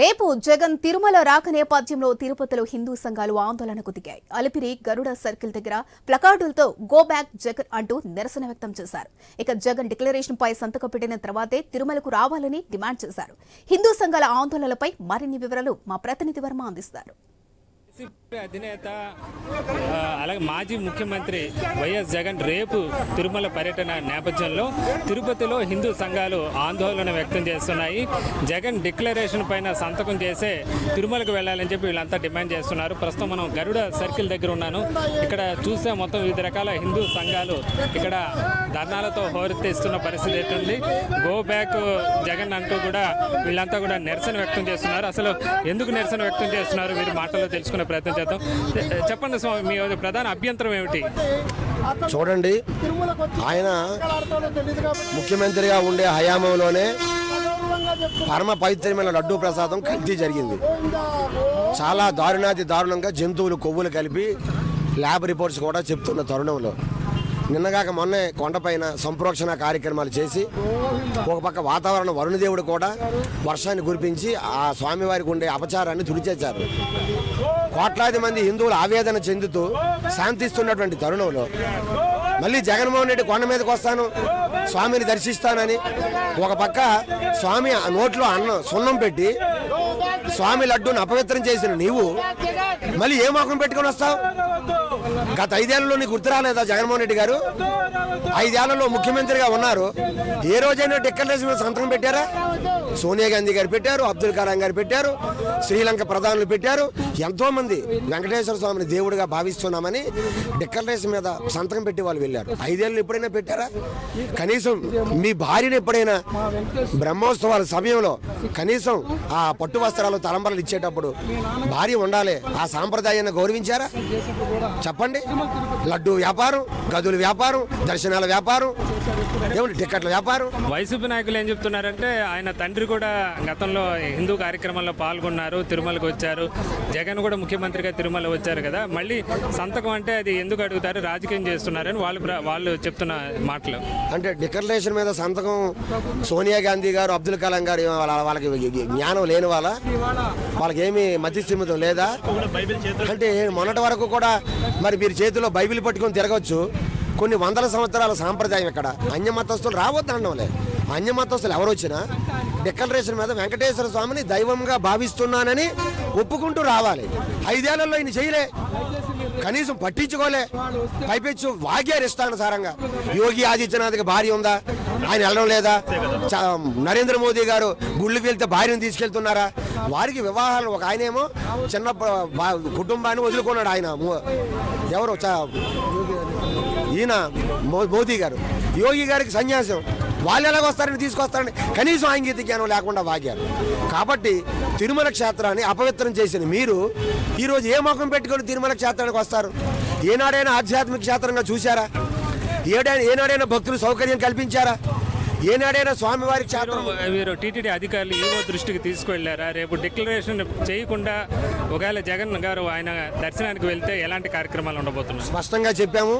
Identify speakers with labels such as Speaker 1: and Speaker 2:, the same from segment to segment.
Speaker 1: రేపు జగన్ తిరుమల రాక నేపథ్యంలో తిరుపతిలో హిందూ సంఘాలు ఆందోళనకు దిగాయి. అలిపిరి గరుడ సర్కిల్ దగ్గర ప్లకార్డులతో గో బ్యాక్ జగన్ అంటూ నిరసన వ్యక్తం చేశారు. ఇక జగన్ డిక్లరేషన్ పై సంతకం పెట్టిన తర్వాతే తిరుమలకు రావాలని డిమాండ్ చేశారు. హిందూ సంఘాల ఆందోళనలపై మరిన్ని వివరాలు మా ప్రతినిధి వర్మ అందిస్తారు.
Speaker 2: వైసీపీ అధినేత అలాగే మాజీ ముఖ్యమంత్రి వైఎస్ జగన్ రేపు తిరుమల పర్యటన నేపథ్యంలో తిరుపతిలో హిందూ సంఘాలు ఆందోళన వ్యక్తం చేస్తున్నాయి. జగన్ డిక్లరేషన్ పైన సంతకం చేసే తిరుమలకు వెళ్ళాలని చెప్పి వీళ్ళంతా డిమాండ్ చేస్తున్నారు. ప్రస్తుతం మనం గరుడ సర్కిల్ దగ్గర ఉన్నాను. ఇక్కడ చూస్తే మొత్తం వివిధ రకాల హిందూ సంఘాలు ఇక్కడ ధర్నాలతో హోరెత్తిస్తున్న పరిస్థితి ఎట్టుంది గో బ్యాక్ జగన్ అంటూ కూడా వీళ్ళంతా కూడా నిరసన వ్యక్తం చేస్తున్నారు. అసలు ఎందుకు నిరసన వ్యక్తం చేస్తున్నారు? వీరి మాటల్లో తెలుసుకునే ప్రయత్నం చేద్దాం. చెప్పండి స్వామి మీ ప్రధాన అభ్యంతరం ఏమిటి?
Speaker 3: చూడండి ఆయన ముఖ్యమంత్రిగా ఉండే హయాంలోనే పరమ పవిత్రమైన లడ్డూ ప్రసాదం కల్తీ జరిగింది. చాలా దారుణాతి దారుణంగా జంతువులు కొవ్వులు కలిపి ల్యాబ్ రిపోర్ట్స్ కూడా చెప్తున్న తరుణంలో. నిన్నగాక మొన్నే కొండపైన సంప్రోక్షణ కార్యక్రమాలు చేసి ఒక పక్క వాతావరణం వరుణదేవుడు కూడా వర్షాన్ని కురిపించి ఆ స్వామివారికి ఉండే అపచారాన్ని తుడిచేశారు. కోట్లాది మంది హిందువులు ఆవేదన చెందుతూ శాంతిస్తున్నటువంటి తరుణంలో. మళ్ళీ జగన్మోహన్ రెడ్డి కొండ మీదకి వస్తాను స్వామిని దర్శిస్తానని ఒక పక్క స్వామి ఆ నోట్లో అన్నం సున్నం పెట్టి స్వామి లడ్డూని అపవిత్రం చేసిన నీవు మళ్ళీ ఏ మోకం పెట్టుకొని వస్తావు? గత ఐదేళ్ళలో నీకు గుర్తు రాలేదా జగన్మోహన్ రెడ్డి గారు? ఐదేళ్ళలో ముఖ్యమంత్రిగా ఉన్నారు. ఏ రోజైనా డిక్లరేషన్ మీద సంతకం పెట్టారా? సోనియా గాంధీ గారు పెట్టారు అబ్దుల్ కలాం గారు పెట్టారు శ్రీలంక ప్రధానులు పెట్టారు. ఎంతో మంది వెంకటేశ్వర స్వామిని దేవుడిగా భావిస్తున్నామని డిక్లరేషన్ మీద సంతకం పెట్టి వాళ్ళు వెళ్ళారు. ఐదేళ్ళు ఎప్పుడైనా పెట్టారా? కనీసం మీ భార్యను ఎప్పుడైనా బ్రహ్మోత్సవాల సమయంలో కనీసం ఆ పట్టు వస్త్రాలు తలంబరాలు ఇచ్చేటప్పుడు భార్య ఉండాలి ఆ సాంప్రదాయాన్ని గౌరవించారా? చెప్పండి. లడ్డు వ్యాపారం గదుల వ్యాపారం దర్శనాల వ్యాపారం ఏమిటి టికెట్ల వ్యాపారం?
Speaker 2: వైసీపీ నాయకులు ఏం చెప్తున్నారంటే ఆయన తండ్రి కూడా గతంలో హిందూ కార్యక్రమాల్లో పాల్గొన్నారు తిరుమలకు వచ్చారు. జగన్ కూడా ముఖ్యమంత్రిగా తిరుమల వచ్చారు కదా. మళ్ళీ సంతకం అంటే అది ఎందుకు అడుగుతారు? రాజకీయం చేస్తున్నారని వాళ్ళు వాళ్ళు చెప్తున్న మాటలు.
Speaker 3: అంటే డిక్లరేషన్ మీద సంతకం సోనియా గాంధీ గారు అబ్దుల్ కలాం గారు వాళ్ళ వాళ్ళకి జ్ఞానం లేని వాళ్ళ. వాళ్ళకి ఏమి మతిస్థిమితం లేదా? అంటే మొన్నటి వరకు కూడా మరి మీరు చేతిలో బైబిల్ పట్టుకొని తిరగచ్చు. కొన్ని వందల సంవత్సరాల సాంప్రదాయం ఇక్కడ. అన్యమతస్తులు రావద్దు అనడంలే అన్యమతస్తులు ఎవరు వచ్చినా డిక్లరేషన్ మీద వెంకటేశ్వర స్వామిని దైవంగా భావిస్తున్నానని ఒప్పుకుంటూ రావాలి. ఐదేళ్ళలో ఈయన చేయలే. కనీసం పట్టించుకోలే. పైపెచ్చు వాగ్యారు ఇష్టానుసారంగా యోగి ఆదిత్యనాథ్కి భార్య ఉందా? ఆయన వెళ్ళడం లేదా? చ- నరేంద్ర మోదీ గారు గుళ్ళు వెళ్తే భార్యను తీసుకెళ్తున్నారా? వారికి వివాహాలు ఒక ఆయనేమో చిన్న కుటుంబాన్ని వదులుకున్నాడు ఆయన. ఎవరు? చ- ఈయన మోదీ గారు. యోగి గారికి సన్యాసం. వాళ్ళు ఎలాగ వస్తారని తీసుకొస్తారని కనీసం ఆంగీత జ్ఞానం లేకుండా వాగారు. కాబట్టి తిరుమల క్షేత్రాన్ని అపవిత్రం చేసిన మీరు ఈరోజు ఏ ముఖం పెట్టుకొని తిరుమల క్షేత్రానికి వస్తారు? ఏనాడైనా ఆధ్యాత్మిక క్షేత్రంగా చూశారా? ఏడైనా ఏనాడైనా భక్తులు సౌకర్యం కల్పించారా? ఏనాడైనా స్వామివారి క్షేత్రం
Speaker 2: మీరు టీటీడీ అధికారులు ఈవో దృష్టికి తీసుకువెళ్ళారా రేపు డిక్లరేషన్ చేయకుండా ఒకవేళ జగన్ గారు ఆయన దర్శనానికి వెళ్తే ఎలాంటి కార్యక్రమాలు ఉండబోతున్నాయి?
Speaker 3: స్పష్టంగా చెప్పాము.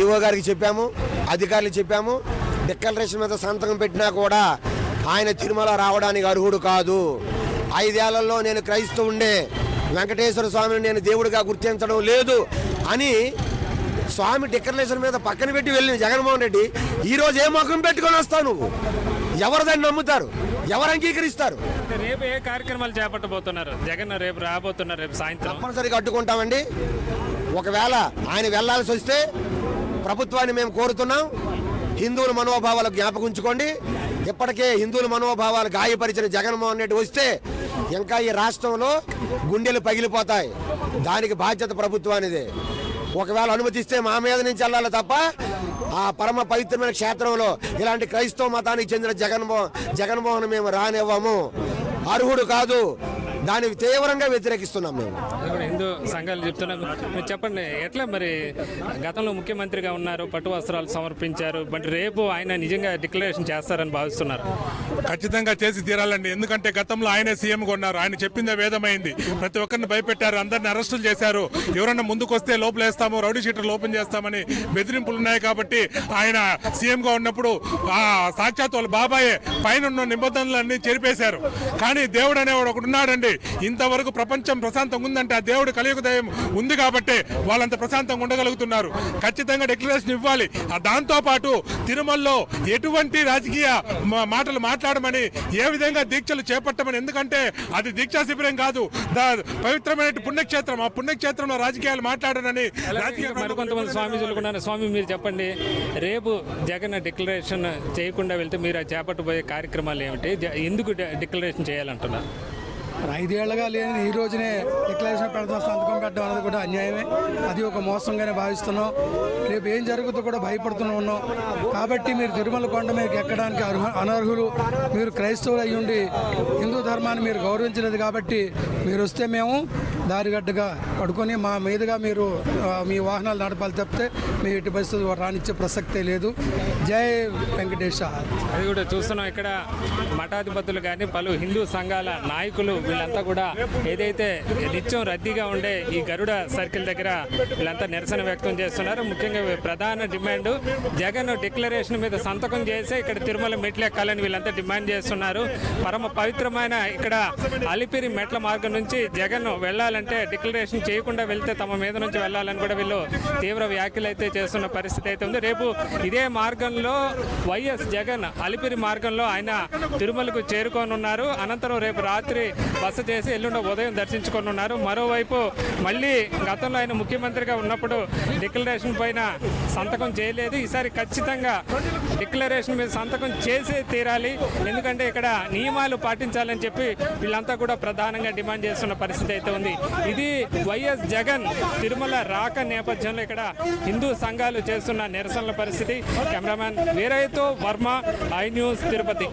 Speaker 3: ఈఓ గారికి చెప్పాము. అధికారులు చెప్పాము. డిక్లరేషన్ మీద సంతకం పెట్టినా కూడా ఆయన తిరుమల రావడానికి అర్హుడు కాదు. ఐదేళ్ళలో నేను క్రైస్తవుండే. వెంకటేశ్వర స్వామిని నేను దేవుడిగా గుర్తించడం లేదు అని స్వామి డిక్లరేషన్ మీద పక్కన పెట్టి వెళ్ళిన జగన్మోహన్ రెడ్డి ఈ రోజు ఏ ముఖం పెట్టుకొని వస్తావు నువ్వు? ఎవరు దాన్ని నమ్ముతారు? ఎవరు అంగీకరిస్తారు?
Speaker 2: రేపు ఏ కార్యక్రమాలు చేపట్టబోతున్నారు? జగన్ రేపు రాబోతున్నారు రేపు సాయంత్రం.
Speaker 3: తప్పనిసరిగా అడ్డుకుంటామండి. ఒకవేళ ఆయన వెళ్ళాల్సి వస్తే ప్రభుత్వాన్ని మేము కోరుతున్నాం. హిందువుల మనోభావాలు జ్ఞాపకించుకోండి ఇప్పటికే హిందువుల మనోభావాలు గాయపరిచిన జగన్మోహన్ రెడ్డి వస్తే ఇంకా ఈ రాష్ట్రంలో గుండెలు పగిలిపోతాయి. దానికి బాధ్యత ప్రభుత్వానిదే. ఒకవేళ అనుమతిస్తే మా మీద నుంచి వెళ్ళాలి తప్ప ఆ పరమ పవిత్రమైన క్షేత్రంలో ఇలాంటి క్రైస్తవ మతానికి చెందిన జగన్మోహన్ జగన్మోహన్ మేము రానివ్వము. అర్హుడు కాదు. దాన్ని తీవ్రంగా వ్యతిరేకిస్తున్నాం మేము.
Speaker 2: హిందూ సంఘాలు చెప్తున్నాం మీరు చెప్పండి ఎట్లా మరి గతంలో ముఖ్యమంత్రిగా ఉన్నారు పట్టు వస్త్రాలు సమర్పించారు బట్ రేపు ఆయన నిజంగా డిక్లరేషన్ చేస్తారని భావిస్తున్నారు.
Speaker 4: ఖచ్చితంగా చేసి తీరాలండి. ఎందుకంటే గతంలో ఆయనే సీఎంగా ఉన్నారు ఆయన చెప్పిందే వేదమైంది. ప్రతి ఒక్కరిని భయపెట్టారు. అందరిని అరెస్టులు చేశారు. ఎవరన్నా ముందుకొస్తే లోపలేస్తాము. రౌడీ షీటర్లు ఓపెన్ చేస్తామని బెదిరింపులు ఉన్నాయి కాబట్టి ఆయన సీఎంగా ఉన్నప్పుడు ఆ సాక్షాత్ వాళ్ళ బాబాయే పైన ఉన్న నిబంధనలన్నీ చెరిపేశారు. కానీ దేవుడు అనేవాడు ఒకడు ఉన్నాడండి. ఇంతవరకు ప్రపంచం ప్రశాంతంగా ఉందంటే ఆ దేవుడు కలియుగ దయం ఉంది కాబట్టి వాళ్ళంత ప్రశాంతంగా ఉండగలుగుతున్నారు. ఖచ్చితంగా డిక్లరేషన్ ఇవ్వాలి. దాంతోపాటు తిరుమలలో ఎటువంటి రాజకీయ మాటలు మాట్లాడారు మాట్లాడమని ఏ విధంగా దీక్షలు చేపట్టమని? ఎందుకంటే అది దీక్షా శిబిరం కాదు. దా- పవిత్రమైన పుణ్యక్షేత్రం. ఆ పుణ్యక్షేత్రంలో రాజకీయాలు మాట్లాడనని
Speaker 2: మరికొంతమంది స్వామీజీలు కూడా. స్వామి మీరు చెప్పండి. రేపు జగన్ డిక్లరేషన్ చేయకుండా వెళ్తే మీరు చేపట్టబోయే కార్యక్రమాలు ఏమిటి? ఎందుకు డిక్లరేషన్ చేయాలంటున్నారు?
Speaker 5: ఐదేళ్ళుగా లేని ఈ రోజునే డిక్లరేషన్ పెడతాం సంతకం పెట్టడం అనేది కూడా అన్యాయమే. అది ఒక మోసంగానే భావిస్తున్నాం. రేపు ఏం జరుగుతుందో కూడా భయపడుతూనే ఉన్నాం. కాబట్టి మీరు తిరుమల కొండ మీద ఎక్కడానికి అర్హ అనర్హులు మీరు క్రైస్తవులు అయ్యుండి ఉండి హిందూ ధర్మాన్ని మీరు గౌరవించలేదు కాబట్టి మీరు వస్తే మేము దారిగడ్డగా పడుకొని మా మీదుగా మీరు మీ వాహనాలు నడపాలి తప్పితే మీ ఎట్టి పరిస్థితులు రానిచ్చే ప్రసక్తే లేదు. జై వెంకటేశ.
Speaker 2: అది కూడా చూస్తున్నాం ఇక్కడ మఠాధిపతులు కానీ పలు హిందూ సంఘాల నాయకులు వీళ్ళంతా కూడా ఏదైతే నిత్యం రద్దీగా ఉండే ఈ గరుడ సర్కిల్ దగ్గర వీళ్ళంతా నిరసన వ్యక్తం చేస్తున్నారు. ముఖ్యంగా ప్రధాన డిమాండ్ జగన్ డిక్లరేషన్ మీద సంతకం చేసి ఇక్కడ తిరుమల మెట్లు ఎక్కాలని వీళ్ళంతా డిమాండ్ చేస్తున్నారు. పరమ పవిత్రమైన ఇక్కడ అలిపిరి మెట్ల మార్గం నుంచి జగన్ వెళ్ళాలంటే డిక్లరేషన్ చేయకుండా వెళ్తే తమ మీద నుంచి వెళ్ళాలని కూడా వీళ్ళు తీవ్ర వ్యాఖ్యలు అయితే చేస్తున్న పరిస్థితి అయితే ఉంది. రేపు ఇదే మార్గంలో వైఎస్ జగన్ అలిపిరి మార్గంలో ఆయన తిరుమలకు చేరుకోనున్నారు. అనంతరం రేపు రాత్రి బస చేసి ఎల్లుండి ఉదయం దర్శించుకోనున్నారు. మరోవైపు మళ్ళీ గతంలో ఆయన ముఖ్యమంత్రిగా ఉన్నప్పుడు డిక్లరేషన్ పైన సంతకం చేయలేదు. ఈసారి ఖచ్చితంగా డిక్లరేషన్ మీద సంతకం చేసే తీరాలి. ఎందుకంటే ఇక్కడ నియమాలు పాటించాలని చెప్పి వీళ్ళంతా కూడా ప్రధానంగా డిమాండ్ చేస్తున్న పరిస్థితి అయితే ఉంది. ఇది వైఎస్ జగన్ తిరుమల రాక నేపథ్యంలో ఇక్కడ హిందూ సంఘాలు చేస్తున్న నిరసనల పరిస్థితి. కెమెరామ్యాన్ వీరయ్యతో వర్మ ఐ న్యూస్ తిరుపతి.